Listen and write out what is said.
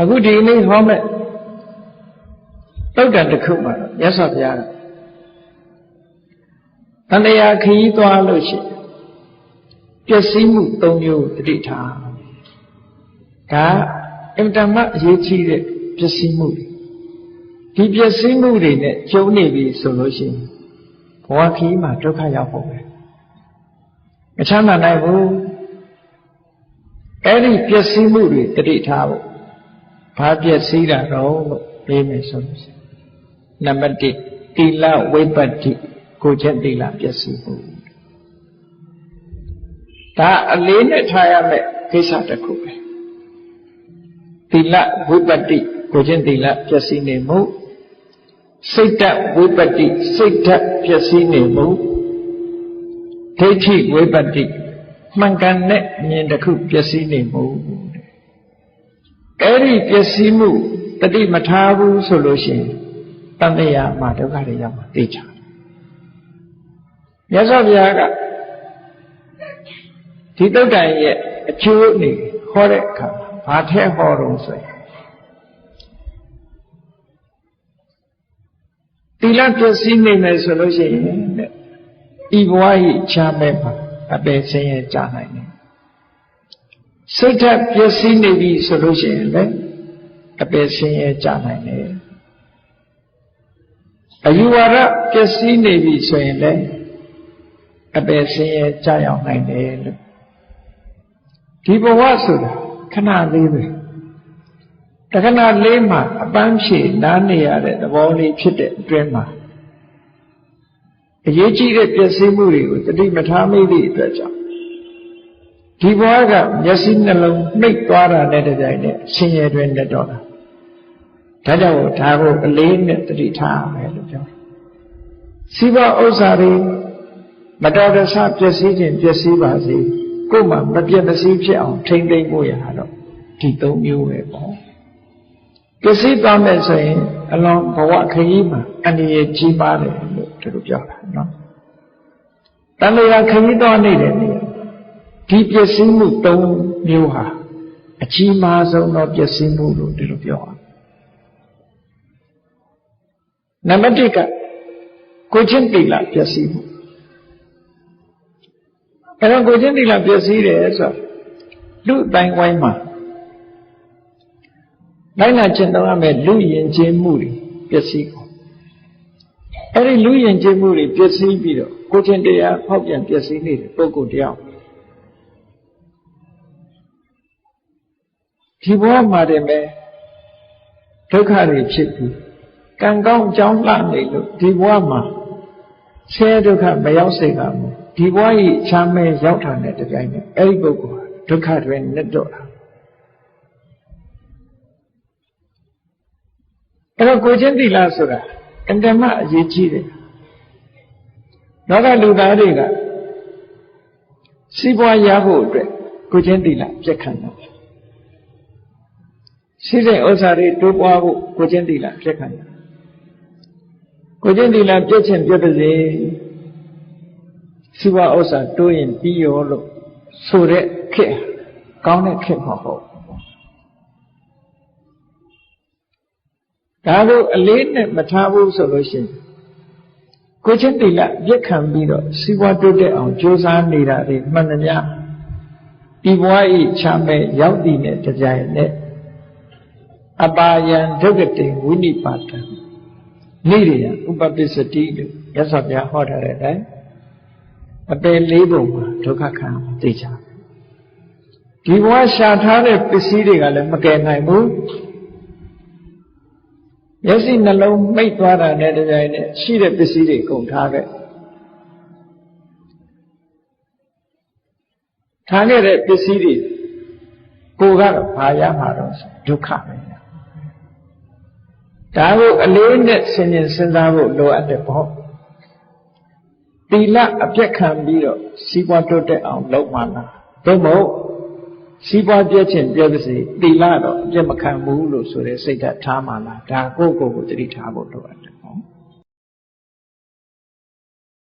အခုဒီနေ့ဟောမဲ့တုတ်တန်တစ်ခုမှာမြတ်စွာဘုရားကတန်တရားခရီးသွားလို့ရှိရင်ပျက်စီးမှု၃မျိုးတတိထားဒါအင်တမအရေးကြီးတဲ့ပျက်စီးမှုတွေဒီပျက်စီးမှုတွေနဲ့ကျုံနေပြီဆိုလို့ရှိရင်ဘဝခရီးမှာဒုက္ခရောက်ဖို့ပဲမချမ်းသာနိုင်ဘူးအဲ့ဒီပျက်စီးမှုတွေတတိထားဖို့ ဘာပျက်စီးတာတော့လို့ပြေးမယ်ဆိုလို့ရှိရင်နံပါတ်1တိလဝိပတ္တိကိုချက်တိလပျက်စီးမှုဒါအလေးနဲ့ထားရမယ့်ကိစ္စတစ်ခုပဲတိလဝိပတ္တိကိုချင်းတိလပျက်စီးနေမှုစိတ်တဝိပတ္တိစိတ်ဓာတ်ပျက်စီးနေမှုဒိဋ္ဌိဝိပတ္တိမှန်ကန်တဲ့အမြင်တစ်ခုပျက်စီးနေမှု အဲ့ဒီပျက်စီးမှုတတိမထားဘူးဆိုလို့ရှိရင်တန်တရားမှာဒုက္ခတွေရောက်မှာသိချာမြတ်စွာဘုရားကဒီတုတ်တန်ရဲ့အကျိုးအနေဟောတဲ့အခါဘာထဲဟောတော့ဆိုရင်တိလပျက်စီးနေမယ်ဆိုလို့ရှိရင်ဤဘဝဤချမ်းမဲ့မှာအပေဆင်းရဲကြနိုင်တယ် စိတ်ဓာတ်ပျက်စီးနေပြီဆိုလို့ရှိရင်လည်းအပေဆင်းရဲကြနိုင်တယ်အယူဝါဒပျက်စီးနေပြီဆိုရင်လည်းအပေဆင်းရဲကြရောက်နိုင်တယ်လို့ဒီဘဝဆိုတာခဏလေးပဲတခဏလေးမှာအပန်းဖြေနားနေရတဲ့သဘောလေးဖြစ်တဲ့အတွင်းမှာအရေးကြီးတဲ့ပျက်စီးမှုတွေကိုတတိမထားမိသည့်အတွက်ကြောင့် ဒီဘဝကမျက်စိနှလုံးနှိပ်သွားတာနဲ့တပြိုင်နက်ရှင်ရတွင်နဲ့တော့တာဒါကြောင့်ဒါကိုအလေးနဲ့တတိထားရမယ်လို့ပြောစီးပွားဥစ္စာတွေမတော်တဆပျက်စီးခြင်းပျက်စီးပါစေကိုယ်မှမပြတ်မစည်းဖြစ်အောင်ထိမ့်သိမ့်ဖို့ရတော့ဒီသုံးမျိုးပဲပေါ့ပစ္စည်းသွားမယ်ဆိုရင်အလွန်ဘဝခရီးမှာအန္တရာယ်ကြီးပါတယ်လို့သူတို့ပြောတာနော်တန်လျာခရီးသွားနေတဲ့နေရာ ဒီပစ္စည်းမှု၃မျိုးဟာအကြီးမားဆုံးသောပစ္စည်းမှုလို့ဒီလိုပြောအောင်နံပါတ်1ကကိုချင်းတိလပစ္စည်းမှုအဲ့တော့ကိုချင်းတိလပစ္စည်းတယ်ဆိုလူအတိုင်းဝိုင်းမှာလိုက်လာကျင့်သုံးရမယ်လူယဉ်ကျေးမှုတွေပျက်စီးကုန်အဲ့ဒီလူယဉ်ကျေးမှုတွေပျက်စီးပြီးတော့ကိုချင်းတရားဖောက်ပြန်ပျက်စီးနေတဲ့ပုဂ္ဂိုလ်တယောက် ဒီဘဝမှာတည်းပဲဒုက္ခတွေဖြစ်ပြီးကံကောင်းအကြောင်းလှနေလို့ဒီဘဝမှာဆဲဒုက္ခမရောက်စေကမူဒီဘဝကြီးချမ်းမဲရောက်တာနဲ့တပြိုင်နက်အဲ့ဒီပုဂ္ဂိုလ်ဒုက္ခတွေနဲ့တော့တာအဲ့တော့ကိုချင်းသီလဆိုတာအင်တမအရေးကြီးတယ်လောကလူသားတွေကစီးပွားရဖို့အတွက်ကိုချင်းသီလပြက်ခံတယ် ရှိတဲ့ဥစ္စာတွေတိုးပွားဖို့ကိုချင်းသီလပြက်ခံတယ်ကိုချင်းသီလပြက်ခြင်းပြက်ပါစေစီးပွားဥစ္စာတိုးရင်ပြီးရောလို့ဆိုတဲ့ခေတ်ကောင်းတဲ့ခေတ်မဟုတ်ဒါကိုအလေးနဲ့မထားဘူးဆိုလို့ရှိရင်ကိုချင်းတိလပြက်ခံပြီးတော့စီးပွားတိုးတက်အောင်ကြိုးစားနေတာတွေမှန်သမျှဒီဘဝဤချမ်းမဲ့ရောက်တည်တဲ့တရားနဲ့ အပါယံဒုက္ကတိဝိနိပါတံနေရဥပပစ္စတိလို့ရသော်ပြဟောထားတဲ့အတိုင်းအပယ်လေးပုံမှာဒုက္ခခံသိချဒီဘဝရှာထားတဲ့ပစ္စည်းတွေကလည်းမကယ်နိုင်ဘူးမျက်စိနှလုံးမိတ်သွားတာနဲ့တပြိုင်နက်ရှိတဲ့ပစ္စည်းတွေကုန်ထားခဲ့ထားခဲ့တဲ့ပစ္စည်းတွေကိုကတော့ဘာရမှာတော့ဒုက္ခပဲ ဒါကိုအလေးနဲ့ဆင်ញင်စဉ်းစားဖို့လိုအပ်တယ်ပေါ့သီလအပြက်ခံပြီးတော့စီးပွားတိုးတက်အောင်လုပ်မှလားသို့မဟုတ်စီးပွားပြည့်ခြင်းပြည့်ပါစေသီလတော့အပြက်မခံဘူးလို့ဆိုတဲ့စိတ်ဓာတ်ထားမှလားဒါကိုယ့်ကိုယ်ကိုတတိထားဖို့လိုတယ်